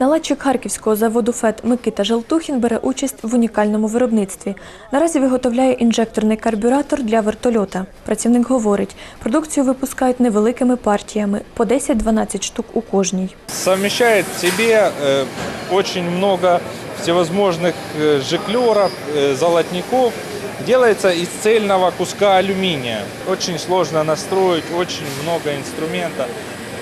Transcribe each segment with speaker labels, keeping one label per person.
Speaker 1: Наладчик харківського заводу ФЕД Микита Желтухін бере участь в унікальному виробництві. Наразі виготовляє інжекторний карбюратор для вертольота. Працівник говорить, продукцію випускають невеликими партіями по 10-12 штук у кожній.
Speaker 2: совмещает в себе э, очень много всевозможных э, жиклеров, э, золотников. Делается из цельного куска алюминия. Очень сложно настроить, очень много инструмента.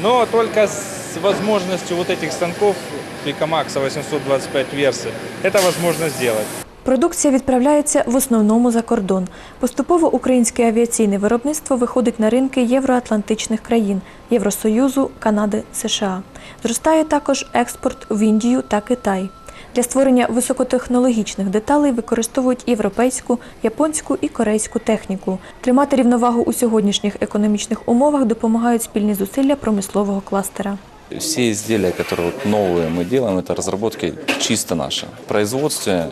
Speaker 2: Но только с возможностью вот этих станков Пикамакса 825 версий это возможно сделать.
Speaker 1: Продукція відправляється в основному за кордон. Поступово українське авіаційне виробництво виходить на ринки євроатлантичних країн Євросоюзу, Канади, США. Зростає також експорт в Індію та Китай. Для створення високотехнологічних деталей використовують європейську, японську і корейську техніку. Тримати рівновагу у сьогоднішніх економічних умовах допомагають спільні зусилля промислового кластера.
Speaker 3: Все изделия, которые вот новые мы делаем, это разработки чисто наши. В производстве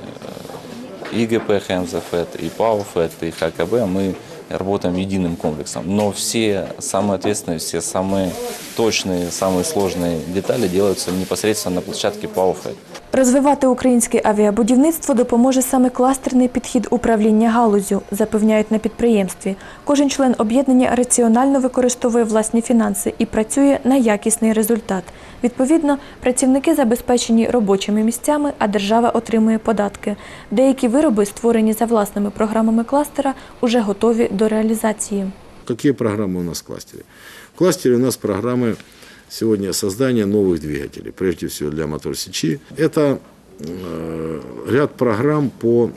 Speaker 3: э, и ГП ХМЗФЭТ, и ПАОФЭТ, и ХКБ мы работаем единым комплексом. Но все самые ответственные, все самые точные, самые сложные детали делаются непосредственно на площадке ПАОФЭТ.
Speaker 1: Розвивати українське авіабудівництво допоможе саме кластерний підхід управління галузю, запевняють на підприємстві. Кожен член об'єднання раціонально використовує власні фінанси і працює на якісний результат. Відповідно, працівники забезпечені робочими місцями, а держава отримує податки. Деякі вироби, створені за власними програмами кластера, уже готові до реалізації.
Speaker 4: Какие программы у нас в кластере? В кластере у нас программы сегодня создания новых двигателей, прежде всего для мотор-сечи. Это э, ряд программ по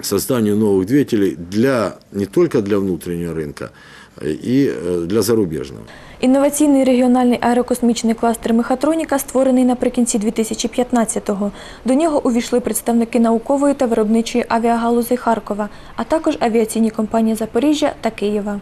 Speaker 4: созданию новых двигателей для, не только для внутреннего рынка, э, и э, для зарубежного.
Speaker 1: Інноваційний регіональний аерокосмічний кластер Мехатроніка створений наприкінці 2015-го. До нього увійшли представники наукової та виробничої авіагалузі Харкова, а також авіаційні компанії Запоріжжя та Києва.